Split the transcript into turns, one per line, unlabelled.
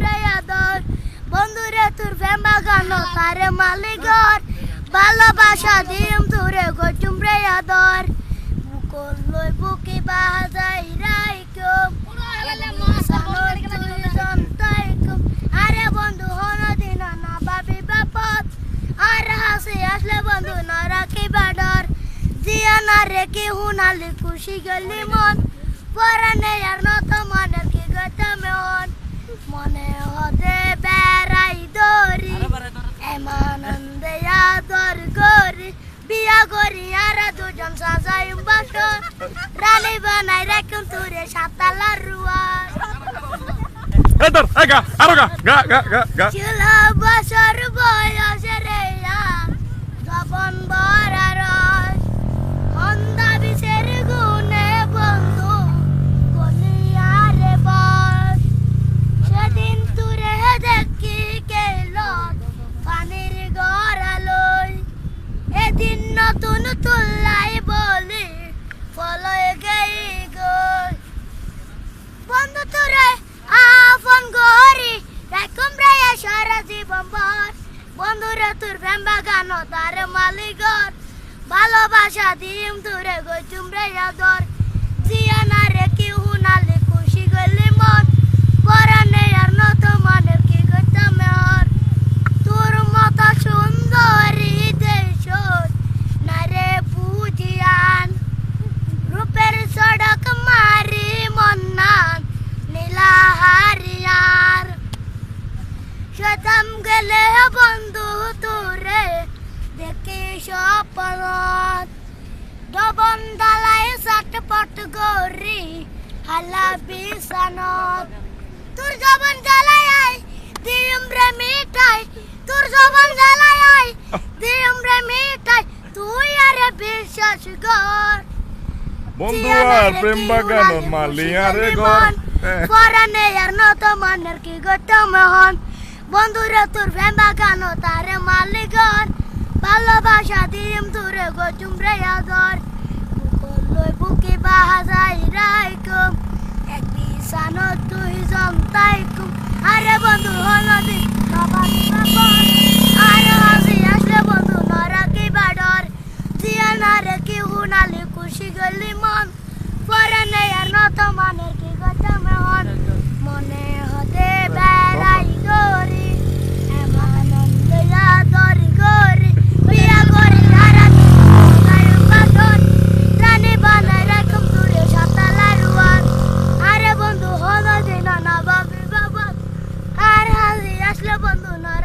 চুমরে আদর। বন্ধুরে, তোর ফেম বাগানো তারে মালিগর ভালোবাসা দিম তোরে গো চুমরে আদর। বুকল লই বুকি বাজাই রাইকো আরে বন্ধু হন দিন না ভাবি বাপত। আর হাসি আসলে বন্ধু, না রাখি বাডর। জিয়া না রেখে হুনালি খুশি গলি মন। পরানে আর নত মনের কি গত মন। মনে হতে বেড়াই দরি এমানন্দে আদর করি। বিয়া করি আর দুজন সাজাই বাসন রানী বানাই রাখুন তুরে সাতালা রুয়া
এই এগা আরও গা গা গা গা।
ছিল বছর বয়সে নতুন তুল্লাই বলি? ফলয় গেই গই। বন্ধু তোরে আফন গরি রাখুম রে সারা জীবন তোর ভালোবাসা দিম জিয়ানা রে কি হুনালে খুশি গলি মন পরানে আর নত মানে কি গইতাম আর তোর মতো সুন্দরী দেশ নারে পুজিয়ান রূপের সড়ক মারি মন্নান নীলা হারিয়ার শতম গেলে বন্ধু তোরে দেখি সপনত ডবন দালাই চটপট গরি হালা বিছানত তোর জবন জ্বালাই আই দিম রে মিঠাই তোর জবন জ্বালাই আই দিম রে মিঠাই তুই আরে বিশ্বাস কর।
বন্ধু আর প্রেম বাগানো মালিয়ারে ঘর। হ্যাঁ।
পরানে আর নত মনের কি গৌতম হন। বন্ধুরে তোর প্রেম বাগানো তারে মালিকন ভালোবাসা দিম তোরে গৌতম রে আদর। Părenare că una le cu și gălimon Fără neia notă maner că gata meon Mone hote bera igori Emanon de la dori gori Pia gori gara Care baton Rane bana recum dure șapta la ruan Are bondu hono din ana babi babat Are hazi așle bondu nara